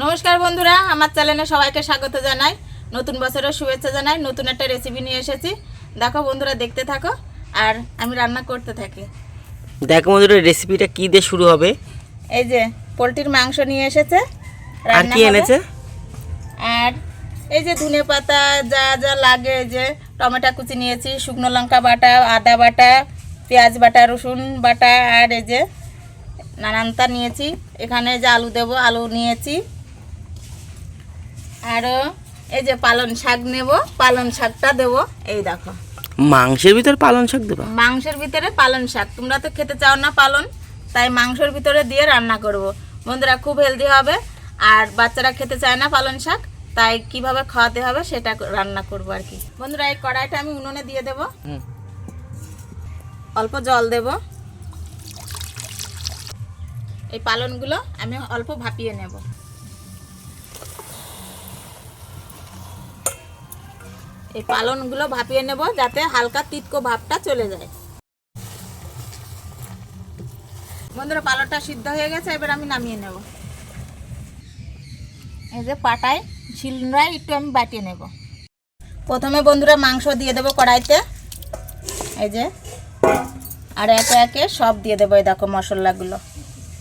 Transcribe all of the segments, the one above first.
নমস্কার বন্ধুরা আমার চ্যানেলে সবাইকে স্বাগত জানাই। নতুন বছরের শুভেচ্ছা জানাই নতুন একটা রেসিপি নিয়ে এসেছি। দেখো বন্ধুরা দেখতে থাকো আর আমি রান্না করতে থাকি। দেখো বন্ধুরা রেসিপিটা কী দিয়ে শুরু হবে? এই যে পোলট্রির মাংস নিয়ে এসেছে আর কি এনেছে? আর এই যে ধনে পাতা যা যা লাগে এই যে টমেটো কুচি নিয়েছি শুকনো লঙ্কা বাটা আদা বাটা পেঁয়াজ বাটা রসুন বাটা আর এই যে নানানটা নিয়েছি। এখানে যে আলু দেব আলু নিয়েছি। আরও এই যে পালন শাক নেব পালন শাকটা দেবো। এই দেখো। মাংসের ভিতর পালন শাক দেবা? মাংসের ভিতরে পালন শাক। তোমরা তো খেতে চাও না পালন তাই মাংসের ভিতরে দিয়ে রান্না করব। বন্ধুরা খুব হেলদি হবে। আর বাচ্চারা খেতে চায় না পালন শাক তাই কীভাবে খাওয়াতে হবে সেটা রান্না করব আর কি। বন্ধুরা এই কড়াইটা আমি উনুনে দিয়ে দেব। অল্প জল দেব। এই পালনগুলো আমি অল্প ভাপিয়ে নেব। এই পালনগুলো ভাপিয়ে নেব যাতে হালকা তিতকো ভাবটা চলে যায়। বন্ধুরা, পালনটা সিদ্ধ হয়ে গেছে, এবার আমি নামিয়ে নেব। এই যে পাটায় শিলনোড়ায় একটু আমি বাটিয়ে নেব। প্রথমে বন্ধুরা মাংস দিয়ে দেবো কড়াইতে। এই যে, আর একে একে সব দিয়ে দেবো এই দেখো মশলাগুলো।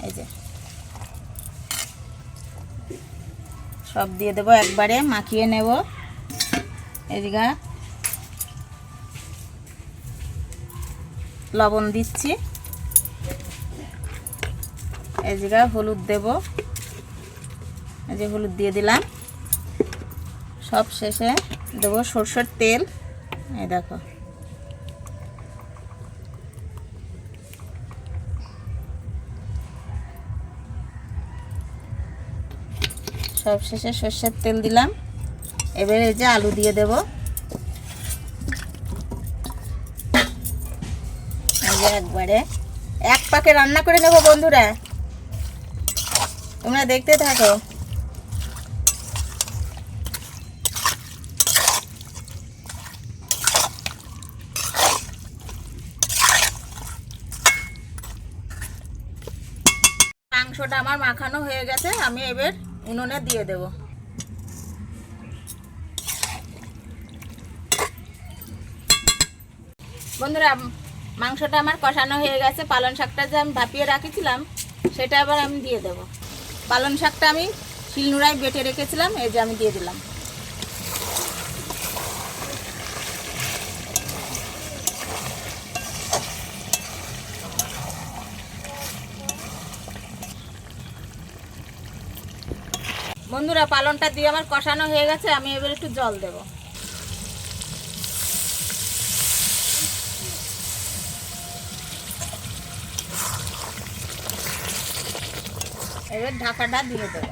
এই যে, সব দিয়ে দেবো একবারে, মাখিয়ে নেব। এদিকে লবণ দিচ্ছি। এদিকে হলুদ দেব। এই যে হলুদ দিয়ে দিলাম। সব শেষে দেবো সরষের তেল। এই দেখো। সব শেষে সর্ষের তেল দিলাম। এবারে যে আলু দিয়ে দেব। একবারে। এক পাকে রান্না করে নেব বন্ধুরা। তোমরা দেখতে থাকো। মাংসটা আমার মাখানো হয়ে গেছে, আমি এবার উনুনে দিয়ে দেব। বন্ধুরা মাংসটা আমার কষানো হয়ে গেছে। পালন শাকটা যে আমি ভাপিয়ে রাখেছিলাম, সেটা আবার আমি দিয়ে দেব। পালন শাকটা আমি শিলনোড়ায় বেটে রেখেছিলাম, এই যে আমি দিয়ে দিলাম। বন্ধুরা পালনটা দিয়ে আমার কষানো হয়ে গেছে, আমি এবার একটু জল দেব। এবার ঢাকাটা দিয়ে দেবো।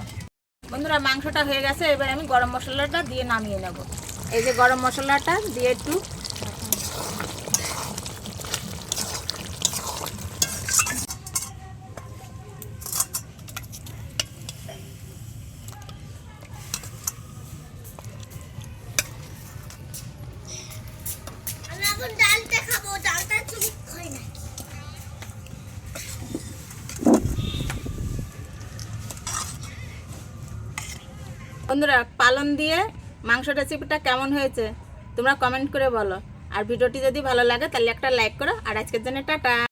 বন্ধুরা, মাংসটা হয়ে গেছে। এবার আমি গরম মশলাটা দিয়ে নামিয়ে নেব। এই যে গরম মশলাটা দিয়ে একটু আমি এখন ডালটা খাব ডালটা চুপ খাই না বন্ধুরা, পালন দিয়ে মাংস রেসিপিটা কেমন হয়েছে তোমরা কমেন্ট করে বলো। আর ভিডিওটি যদি ভালো লাগে, তাহলে একটা লাইক করো। আর আজকের জন্য টাটা।